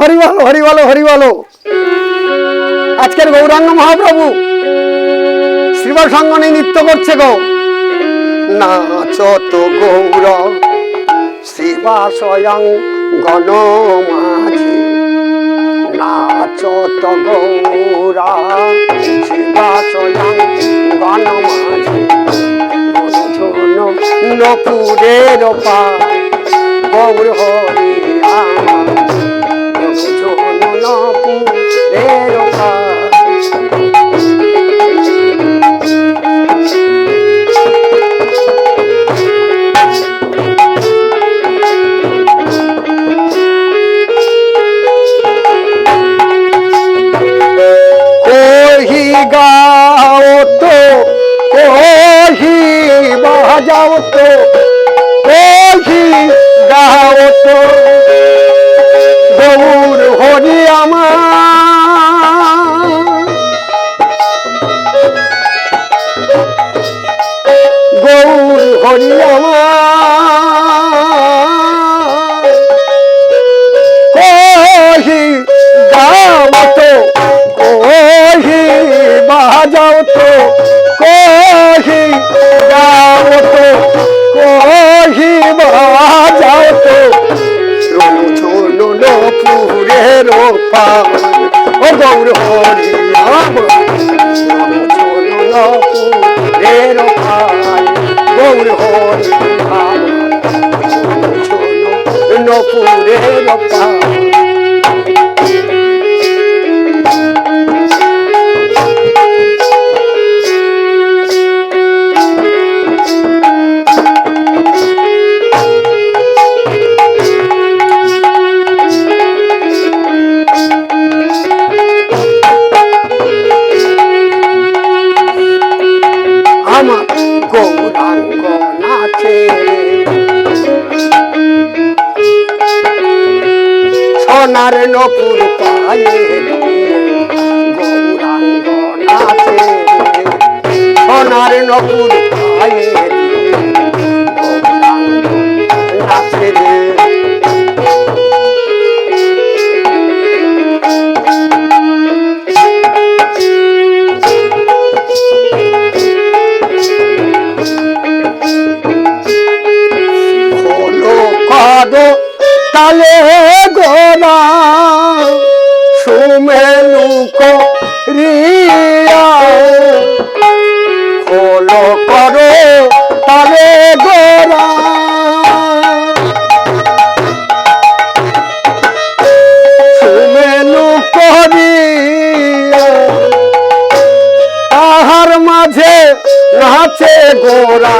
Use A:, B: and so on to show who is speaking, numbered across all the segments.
A: হরি বলো হরি বলো হরি বলো আজকের গৌরাঙ্গ মহাপ্রভু শ্রীবাস সঙ্গনে নৃত্য করছে গো। নাচ তো গৌর শিবা স্বয়ং গণ মাঝি। নাচ তো গৌরা শিবা স্বয়ং গণ মাঝি। নপুরের পা, গৌর হরি গাও তো কোহি বাজাও তো কোহি গাও তো। গৌর হরি আমার। গৌর হরি আমার। বাজাও তো কোহি গাও তো কোহি বাজাও তো রুঝুনো নপুরের পার ও গৌর হরি পার সোনার নকুর পায়ে সোনার নকুর পায়ে নাচে গোরা।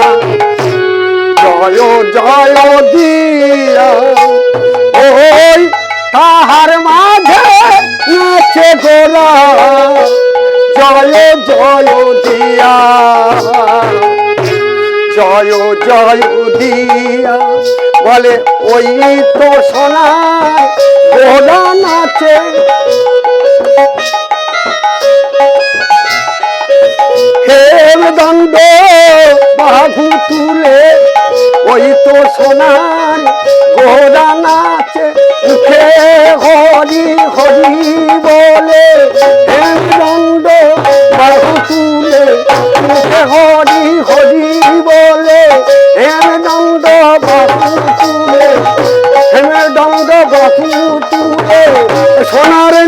A: জয় জয় দিয়া। ওই তাহার মাঝে নাচে গোরা। জয় জয় দিয়া। জয় জয় দিয়া। বলে, ওই তো সোনার গোরা নাচে হেম দণ্ড বাহু তুলে ওই তো সোনার গোরা নাচে উঠে হরি হরি বলে। হেম দণ্ড বাহু তুলে উঠে হরি হরি বলে। হেম দণ্ড বাহু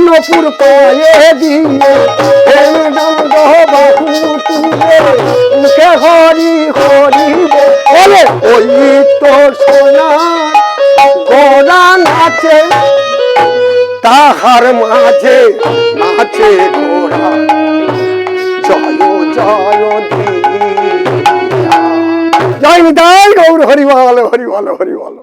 A: সোনার নপুর পায়ে দিয়ে হেম দণ্ড বাহু তুলে মুখে হরি হরি বলে ওই তো সোনা গোরা নাচে, তাহার মাঝে নাচে গোরা জয় জয় জয় গৌর হরি বল হরি বল হরি বল